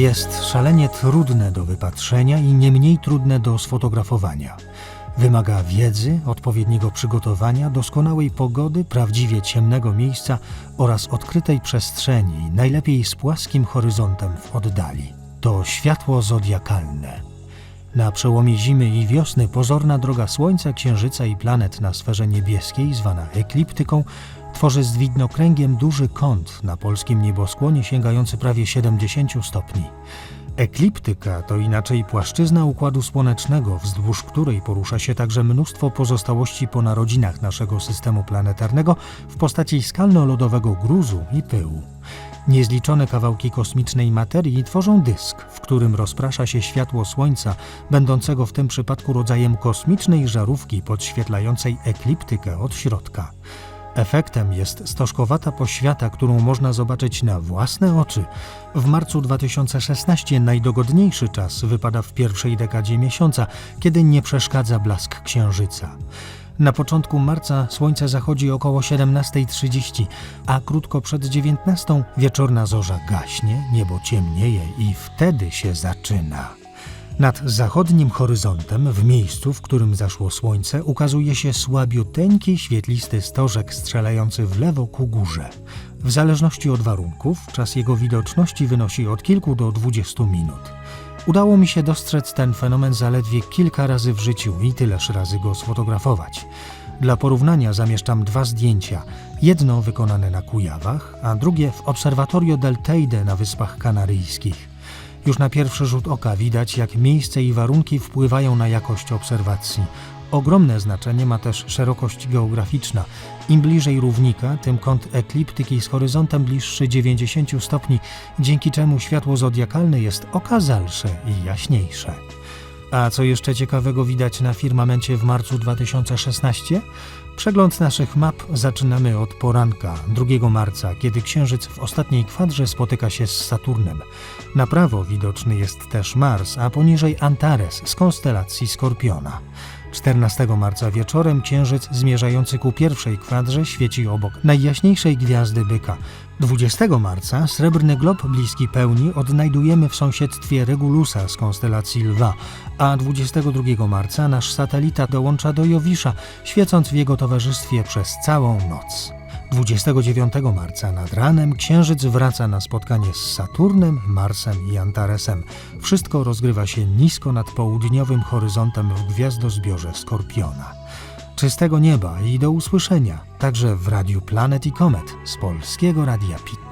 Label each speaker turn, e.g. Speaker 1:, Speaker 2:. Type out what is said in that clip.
Speaker 1: Jest szalenie trudne do wypatrzenia i nie mniej trudne do sfotografowania. Wymaga wiedzy, odpowiedniego przygotowania, doskonałej pogody, prawdziwie ciemnego miejsca oraz odkrytej przestrzeni, najlepiej z płaskim horyzontem w oddali. To światło zodiakalne. Na przełomie zimy i wiosny pozorna droga Słońca, Księżyca i planet na sferze niebieskiej, zwana ekliptyką, tworzy z widnokręgiem duży kąt na polskim nieboskłonie sięgający prawie 70 stopni. Ekliptyka to inaczej płaszczyzna Układu Słonecznego, wzdłuż której porusza się także mnóstwo pozostałości po narodzinach naszego systemu planetarnego w postaci skalno-lodowego gruzu i pyłu. Niezliczone kawałki kosmicznej materii tworzą dysk, w którym rozprasza się światło Słońca, będącego w tym przypadku rodzajem kosmicznej żarówki podświetlającej ekliptykę od środka. Efektem jest stożkowata poświata, którą można zobaczyć na własne oczy. W marcu 2016 najdogodniejszy czas wypada w pierwszej dekadzie miesiąca, kiedy nie przeszkadza blask księżyca. Na początku marca słońce zachodzi około 17.30, a krótko przed 19.00 wieczorna zorza gaśnie, niebo ciemnieje i wtedy się zaczyna. Nad zachodnim horyzontem, w miejscu, w którym zaszło słońce, ukazuje się słabiuteńki, świetlisty stożek strzelający w lewo ku górze. W zależności od warunków, czas jego widoczności wynosi od kilku do 20 minut. Udało mi się dostrzec ten fenomen zaledwie kilka razy w życiu i tyleż razy go sfotografować. Dla porównania zamieszczam dwa zdjęcia. Jedno wykonane na Kujawach, a drugie w Observatorio del Teide na Wyspach Kanaryjskich. Już na pierwszy rzut oka widać, jak miejsce i warunki wpływają na jakość obserwacji. Ogromne znaczenie ma też szerokość geograficzna. Im bliżej równika, tym kąt ekliptyki z horyzontem bliższy 90 stopni, dzięki czemu światło zodiakalne jest okazalsze i jaśniejsze. A co jeszcze ciekawego widać na firmamencie w marcu 2016? Przegląd naszych map zaczynamy od poranka 2 marca, kiedy Księżyc w ostatniej kwadrze spotyka się z Saturnem. Na prawo widoczny jest też Mars, a poniżej Antares z konstelacji Skorpiona. 14 marca wieczorem Księżyc zmierzający ku pierwszej kwadrze świeci obok najjaśniejszej gwiazdy Byka. 20 marca srebrny glob bliski pełni odnajdujemy w sąsiedztwie Regulusa z konstelacji Lwa, a 22 marca nasz satelita dołącza do Jowisza, świecąc w jego towarzystwie przez całą noc. 29 marca nad ranem Księżyc wraca na spotkanie z Saturnem, Marsem i Antaresem. Wszystko rozgrywa się nisko nad południowym horyzontem w gwiazdozbiorze Skorpiona. Czystego nieba i do usłyszenia, także w Radiu Planet i Komet z Polskiego Radia PIT.